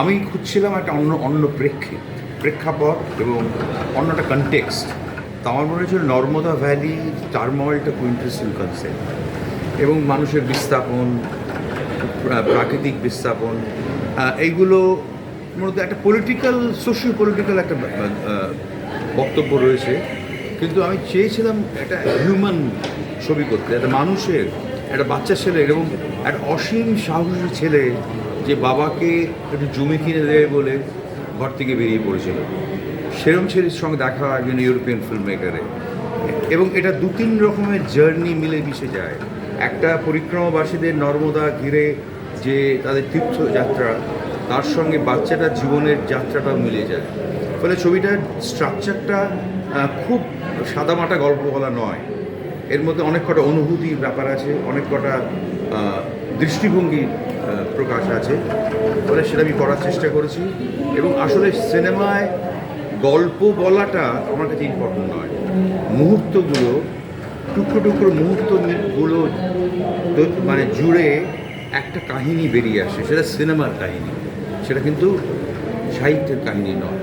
আমি খুঁজছিলাম একটা অন্য অন্য প্রেক্ষিত, প্রেক্ষাপট এবং অন্য একটা কনটেক্সট তো আমার মনে হয়েছিল নর্মদা ভ্যালি, টার্মলটা খুব ইন্টারেস্টিং কনসেপ্ট এবং মানুষের বিস্থাপন প্রাকৃতিক বিস্থাপন এইগুলো মূলত একটা পলিটিক্যাল সোশ্যাল পলিটিক্যাল একটা বক্তব্য রয়েছে। কিন্তু আমি চেয়েছিলাম একটা হিউম্যান ছবি করতে, একটা মানুষের একটা বাচ্চা ছেলে এবং একটা অসীম সাহসী ছেলে যে বাবাকে একটু জমি কিনে দেবে বলে ঘর থেকে বেরিয়ে পড়েছিল। সেরম ছেলের সঙ্গে দেখা একজন ইউরোপিয়ান ফিল্ম মেকারে এবং এটা দু তিন রকমের জার্নি মিলে মিশে যায়। একটা পরিক্রমাবাসীদের নর্মদা ঘিরে যে তাদের তীর্থযাত্রা, তার সঙ্গে বাচ্চাটার জীবনের যাত্রাটাও মিলে যায়। ফলে ছবিটার স্ট্রাকচারটা খুব সাদামাটা গল্প বলা নয়। এর মধ্যে অনেক কটা অনুভূতির ব্যাপার আছে, অনেক কটা দৃষ্টিভঙ্গির প্রকাশ আছে। ফলে সেটা আমি করার চেষ্টা করেছি এবং আসলে সিনেমায় গল্প বলাটা আমার কাছে ইম্পর্টেন্ট নয়। মুহূর্তগুলো, টুকরো টুকরো মুহূর্তগুলো মানে জুড়ে একটা কাহিনী বেরিয়ে আসে, সেটা সিনেমার কাহিনী। সেটা কিন্তু সাহিত্যের কাহিনী নয়।